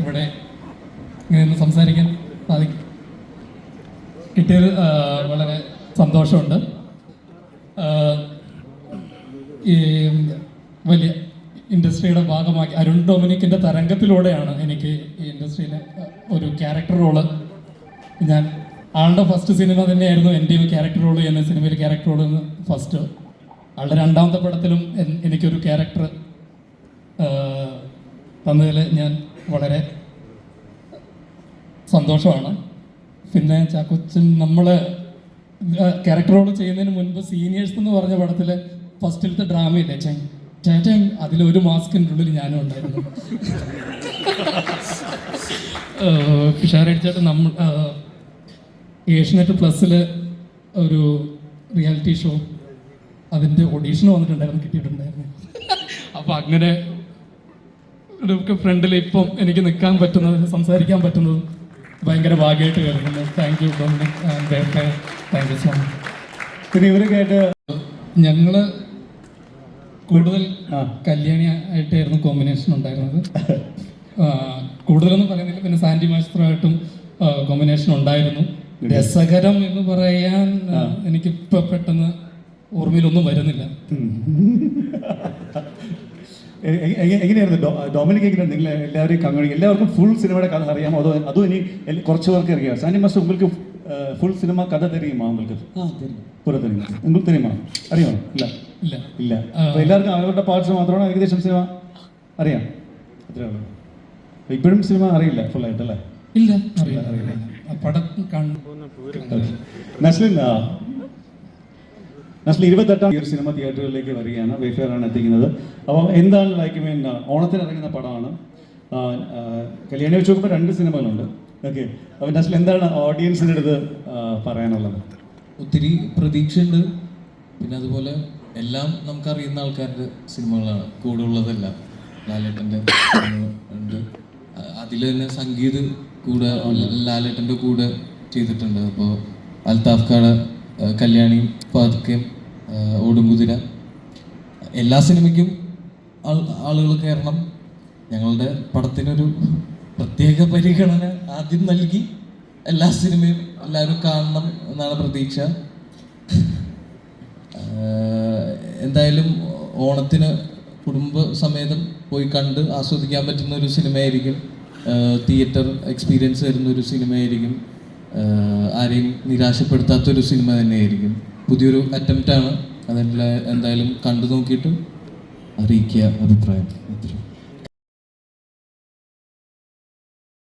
ഇവിടെ ഇങ്ങനെ സംസാരിക്കാൻ സാധിക്കും. കിട്ടിയത് വളരെ സന്തോഷമുണ്ട്. ഈ വലിയ ഇൻഡസ്ട്രിയുടെ ഭാഗമാക്കി അരുൺ ഡൊമിനിക്കിന്റെ തരംഗത്തിലൂടെയാണ് എനിക്ക് ഈ ഇൻഡസ്ട്രിയിലെ ഒരു ക്യാരക്ടർ റോൾ ഞാൻ ആളുടെ ഫസ്റ്റ് സിനിമ തന്നെയായിരുന്നു എന്റെ ക്യാരക്ടർ റോൾ എന്ന സിനിമയിൽ ക്യാരക്ടർ റോൾ ഫസ്റ്റ് ആളുടെ രണ്ടാമത്തെ പടത്തിലും എനിക്കൊരു ക്യാരക്ടർ തന്നതിൽ ഞാൻ വളരെ സന്തോഷമാണ്. പിന്നെ ചാക്കോച്ചൻ നമ്മൾ ക്യാരക്ടർ റോൾ ചെയ്യുന്നതിന് മുൻപ് സീനിയേഴ്സ് എന്ന് പറഞ്ഞ പടത്തിൽ ഫസ്റ്റിലത്തെ ഡ്രാമയില്ലേ ചേ ചേട്ടൻ അതിലൊരു മാസ്കിന്റെ ഉള്ളിൽ ഞാനും ഉണ്ടായിരുന്നു. പിഷാരടിച്ചേട്ടൻ നമ്മൾ ഏഷ്യനെറ്റ് പ്ലസ്സിൽ ഒരു റിയാലിറ്റി ഷോ അതിന്റെ ഓഡീഷൻ വന്നിട്ടുണ്ടായിരുന്നു കിട്ടിയിട്ടുണ്ടായിരുന്നു. അപ്പോൾ അങ്ങനെ നമുക്ക് ഫ്രണ്ടിൽ ഇപ്പം എനിക്ക് നിൽക്കാൻ പറ്റുന്നത് സംസാരിക്കാൻ പറ്റുന്നതും ഭയങ്കര ഭാഗ്യമായിട്ട് കേൾക്കുന്നു thank you Dominic thank you so much പിന്നെ ഇവർ കേട്ട് ഞങ്ങൾ കൂടുതൽ കല്യാണി ആയിട്ടായിരുന്നു കോമ്പിനേഷൻ ഉണ്ടായിരുന്നത്. കൂടുതലൊന്നും പറയുന്നില്ല. പിന്നെ സാൻഡി മാസ്റ്ററുമായിട്ടും കോമ്പിനേഷൻ ഉണ്ടായിരുന്നു. രസകരം എന്ന് പറയാൻ എനിക്കിപ്പോ എനിക്കിപ്പോൾ പെട്ടെന്ന് ഓർമ്മയിലൊന്നും വരുന്നില്ല. എങ്ങനെയായിരുന്നു ഡൊമിനിക് എങ്ങനെ നിങ്ങൾ എല്ലാവരെയും കങ്ങണി എല്ലാവർക്കും ഫുൾ സിനിമയുടെ കഥ അറിയാമോ? അതോ അതോ ഇനി കുറച്ച് പേർക്ക് അറിയാം സാനി മാസ്റ്റർ ഉങ്ങൾക്ക് ഫുൾ സിനിമ കഥ തരുമോ ഉങ്ങൾക്ക് പുറ തെരയും ഉങ്ങൾക്ക് തെരയുമോ അറിയാമോ? ഇല്ല. ഇല്ല. ഇല്ല. അപ്പോൾ എല്ലാവർക്കും അവരുടെ പാർട്സ് മാത്രമാണ് ഏകദേശം സിനിമ അറിയാം. അത്രേ ഉള്ളൂ. ഇപ്പോഴും സിനിമ അറിയില്ല ഫുള്ളായിട്ട് അല്ലേ? ഇല്ല. അറിയില്ല അറിയില്ല. പടം കാണുമ്പോൾ നസ്ലിൻ നസ്ലിൻ ഇരുപത്തെട്ടാം ഈ ഒരു സിനിമ തിയേറ്ററുകളിലേക്ക് വരികയാണ്. വേഫെയറാണ് എത്തിക്കുന്നത്. അപ്പോൾ എന്താണ് ലൈക്ക് മീൻ ഓണത്തിന് ഇറങ്ങുന്ന പടമാണ്. കല്യാണി വെച്ച് നോക്കുമ്പോൾ രണ്ട് സിനിമകളുണ്ട്. ഓക്കെ അപ്പോൾ നസ്ലിൻ എന്താണ് ഓഡിയൻസിന്റെ അടുത്ത് പറയാനുള്ളത്? ഒത്തിരി പ്രതീക്ഷയുണ്ട്. പിന്നെ അതുപോലെ എല്ലാം നമുക്കറിയുന്ന ആൾക്കാരുടെ സിനിമകളാണ്. കൂടെ ഉള്ളതെല്ലാം. ലാലേട്ടന്റെ ഉണ്ട്. അതിൽ തന്നെ സംഗീത് കൂടെ ലാലേട്ടന്റെ കൂടെ ചെയ്തിട്ടുണ്ട്. അപ്പോൾ അൽതാഫ് കാട കല്യാണി പാതുക്കയും ഓടുംകുതിര. എല്ലാ സിനിമയ്ക്കും ആളുകൾ കയറണം ഞങ്ങളുടെ പടത്തിനൊരു പ്രത്യേക പരിഗണന ആദ്യം നൽകി എല്ലാ സിനിമയും എല്ലാവരും കാണണം എന്നാണ് പ്രതീക്ഷ. എന്തായാലും ഓണത്തിന് കുടുംബ സമേതം പോയി കണ്ട് ആസ്വദിക്കാൻ പറ്റുന്ന ഒരു സിനിമയായിരിക്കും. തിയേറ്റർ എക്സ്പീരിയൻസ് തരുന്ന ഒരു സിനിമയായിരിക്കും. ആരെയും നിരാശപ്പെടുത്താത്തൊരു സിനിമ തന്നെയായിരിക്കും. പുതിയൊരു അറ്റംപ്റ്റാണ് അതെല്ലാം എന്തായാലും കണ്ടു നോക്കിയിട്ട് അറിയിക്കുക അഭിപ്രായം.